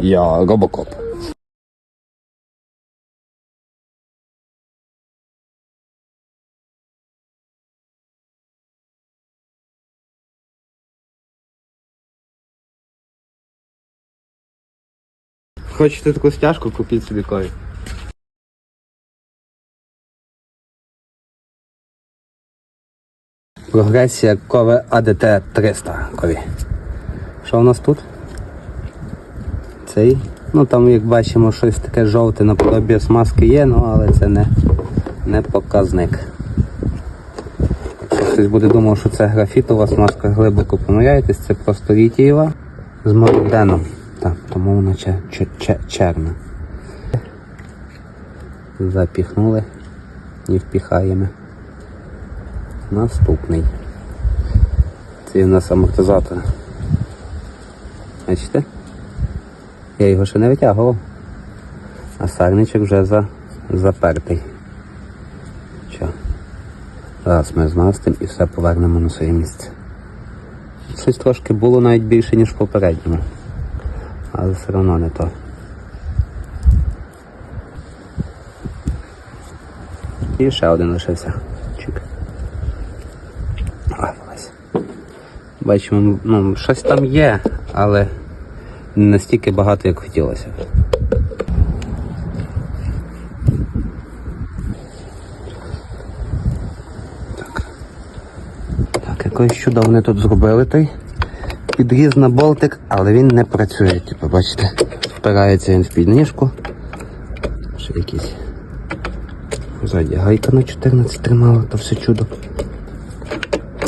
Я робокоп. Хочете таку стяжку, купіть собі кові. Прогресія кове АДТ 300 кові. Що у нас тут? Цей. Ну там, як бачимо, щось таке жовте наподобі смазки є, ну але це не, не показник. Якщо хтось буде думав, що це графітова смазка, глибоко помиляєтесь, це просто літієва з молібденом. Так, тому вона чер, чер, чер, черна. Запіхнули і впіхаємо. Наступний. Це у нас амортизатор. Бачите? Я його ще не витягував. А сарничок вже за, запертий. Що? Зараз ми змастимо і все повернемо на своє місце. Щось трошки було навіть більше, ніж в попередньому. Але все одно не то. І ще один лишився. Чик. Бачимо, ну, щось там є, але не настільки багато, як хотілося. Так. Так, якось чудо вони тут зробили той підріз на болтик, але він не працює, типу, бачите, впирається він в підніжку. Ще якийсь. Ззаді гайка на 14 тримала, то все чудо.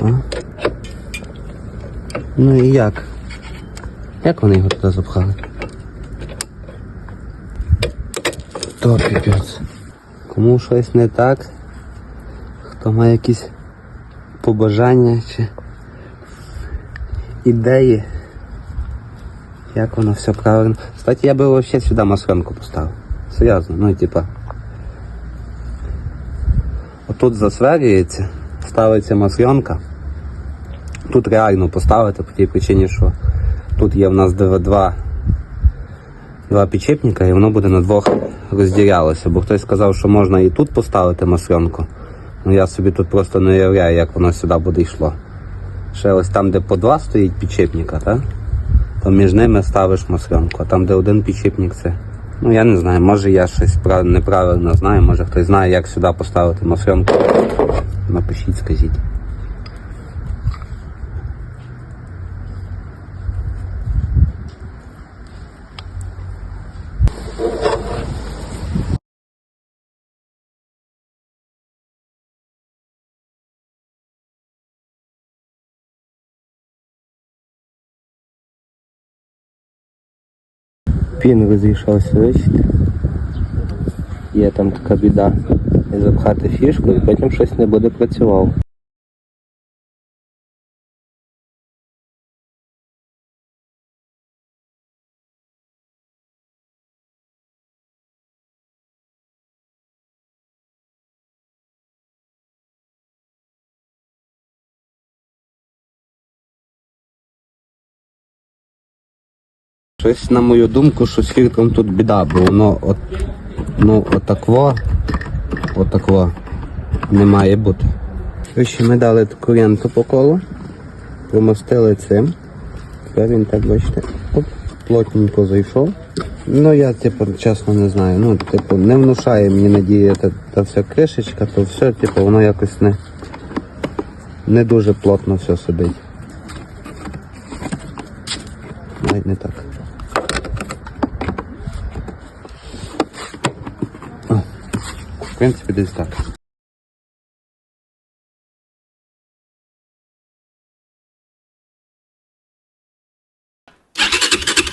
А? Ну і як? Як вони його туди запхали? То піпець. Кому щось не так? Хто має якісь побажання чи ідеї? Як воно все правильно? Кстати, я би вообще сюди масленку поставив. Серйозно, ну і типа. Отут засверюється, ставиться масленка. Тут реально поставити по тій причині, що тут є в нас два, два, підчепника і воно буде на двох розділялося. Бо хтось сказав, що можна і тут поставити масленку. Ну я собі тут просто не уявляю, як воно сюди буде йшло. Ще ось там, де по два стоїть підчепника, так? то між ними ставиш масленку. А там, де один підчепник, це. Ну я не знаю, може я щось неправильно знаю, може хтось знає, як сюди поставити масленку. Напишіть, скажіть. Пін розійшовся, бачите? Є там така біда. І запхати фішку і потім щось не буде працював. Щось, на мою думку, що з фільтром тут біда, бо воно от, ну, отакво, отакво не має бути. Ось ми дали таку ленту по колу, примостили цим. Тепер він так, бачите, оп, плотненько зайшов. Ну я типу, чесно не знаю. Ну, типу, не внушає мені надія та, та вся кришечка, то все, типу, воно якось не, не дуже плотно все сидить. Навіть не так. В принципі, десь так. you